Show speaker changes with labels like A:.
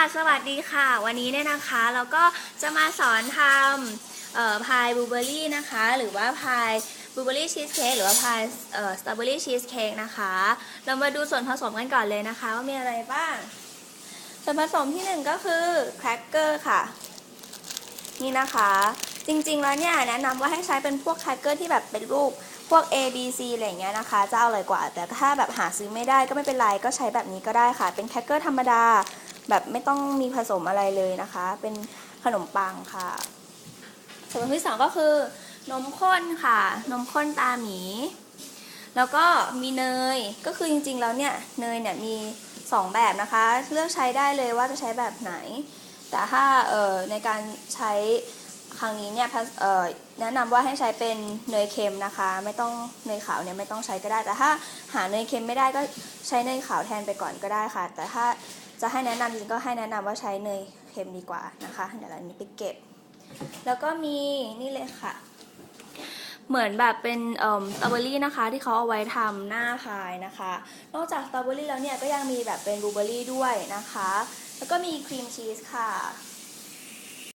A: สวัสดีค่ะ วันนี้เนี่ยนะคะเราก็จะมาสอนทำพายบลูเบอรี่นะคะ หรือว่าพายบลูเบอรี่ชีสเค้กหรือว่าพายสตรอเบอร์รี่ชีสเค้กนะคะ เรามาดูส่วนผสมกันก่อนเลยนะคะ ว่ามีอะไรบ้าง ส่วนผสมที่หนึ่งก็คือแครกเกอร์ค่ะ นี่นะคะ จริงๆแล้วเนี่ยแนะนำว่าให้ใช้เป็นพวกแครกเกอร์ที่แบบเป็นรูปพวก A B C อะไรอย่างเงี้ยนะคะ จะอร่อยกว่า แต่ถ้าแบบหาซื้อไม่ได้ก็ไม่เป็นไรก็ใช้แบบนี้ก็ได้ค่ะ เป็นแครกเกอร์ธรรมดา แบบไม่ต้องมีผสมอะไรเลยนะคะ เป็นขนมปังค่ะ ส่วนที่สองก็คือนมข้นค่ะ นมข้นตาหมี แล้วก็มีเนย ก็คือจริงๆแล้วเนี่ยเนยเนี่ยมีสองแบบนะคะ เลือกใช้ได้เลยว่าจะใช้แบบไหน แต่ถ้าเอ่อในการใช้ครั้งนี้เนี่ยเอ่อแนะนำว่าให้ใช้เป็นเนยเค็มนะคะ ไม่ต้องเนยขาวเนี่ยไม่ต้องใช้ก็ได้ แต่ถ้าหาเนยเค็มไม่ได้ก็ใช้เนยขาวแทนไปก่อนก็ได้ค่ะ แต่ถ้า จะให้แนะนำจริงๆก็ให้แนะนำว่าใช้เนยเค็มดีกว่านะคะ เดี๋ยวเราอันนี้ไปเก็บ แล้วก็มีนี่เลยค่ะ เหมือนแบบเป็นเอ่อสตรอเบอรี่นะคะ ที่เขาเอาไว้ทำหน้าพายนะคะ นอกจากสตรอเบอรี่แล้วเนี่ยก็ยังมีแบบเป็นบลูเบอรี่ด้วยนะคะ แล้วก็มีครีมชีสค่ะ